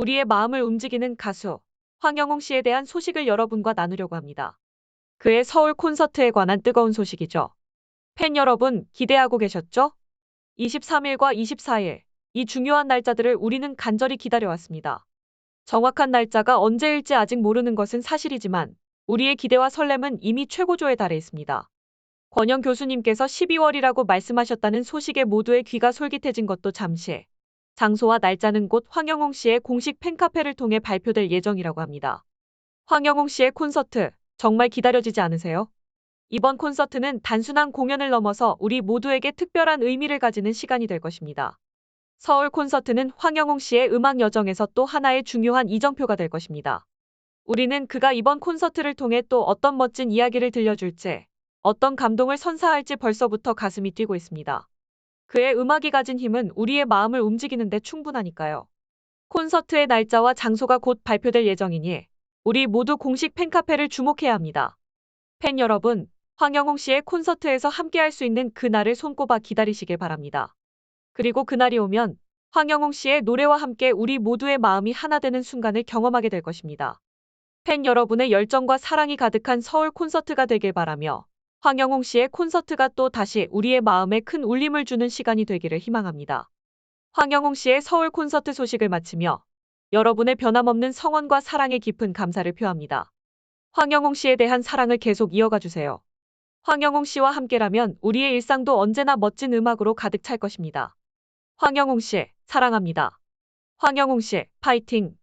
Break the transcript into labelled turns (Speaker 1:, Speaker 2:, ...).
Speaker 1: 우리의 마음을 움직이는 가수 황영웅 씨에 대한 소식을 여러분과 나누려고 합니다. 그의 서울 콘서트에 관한 뜨거운 소식이죠. 팬 여러분 기대하고 계셨죠? 23일과 24일 이 중요한 날짜들을 우리는 간절히 기다려왔습니다. 정확한 날짜가 언제일지 아직 모르는 것은 사실이지만 우리의 기대와 설렘은 이미 최고조에 달해 있습니다. 권영 교수님께서 12월이라고 말씀하셨다는 소식에 모두의 귀가 솔깃해진 것도 잠시. 장소와 날짜는 곧 황영웅 씨의 공식 팬카페를 통해 발표될 예정이라고 합니다. 황영웅 씨의 콘서트 정말 기다려지지 않으세요? 이번 콘서트는 단순한 공연을 넘어서 우리 모두에게 특별한 의미를 가지는 시간이 될 것입니다. 서울 콘서트는 황영웅 씨의 음악 여정에서 또 하나의 중요한 이정표가 될 것입니다. 우리는 그가 이번 콘서트를 통해 또 어떤 멋진 이야기를 들려줄지, 어떤 감동을 선사할지 벌써부터 가슴이 뛰고 있습니다. 그의 음악이 가진 힘은 우리의 마음을 움직이는 데 충분하니까요. 콘서트의 날짜와 장소가 곧 발표될 예정이니 우리 모두 공식 팬카페를 주목해야 합니다. 팬 여러분, 황영웅 씨의 콘서트에서 함께할 수 있는 그날을 손꼽아 기다리시길 바랍니다. 그리고 그날이 오면 황영웅 씨의 노래와 함께 우리 모두의 마음이 하나 되는 순간을 경험하게 될 것입니다. 팬 여러분의 열정과 사랑이 가득한 서울 콘서트가 되길 바라며 황영웅 씨의 콘서트가 또 다시 우리의 마음에 큰 울림을 주는 시간이 되기를 희망합니다. 황영웅 씨의 서울 콘서트 소식을 마치며 여러분의 변함없는 성원과 사랑에 깊은 감사를 표합니다. 황영웅 씨에 대한 사랑을 계속 이어가 주세요. 황영웅 씨와 함께라면 우리의 일상도 언제나 멋진 음악으로 가득 찰 것입니다. 황영웅 씨, 사랑합니다. 황영웅 씨, 파이팅!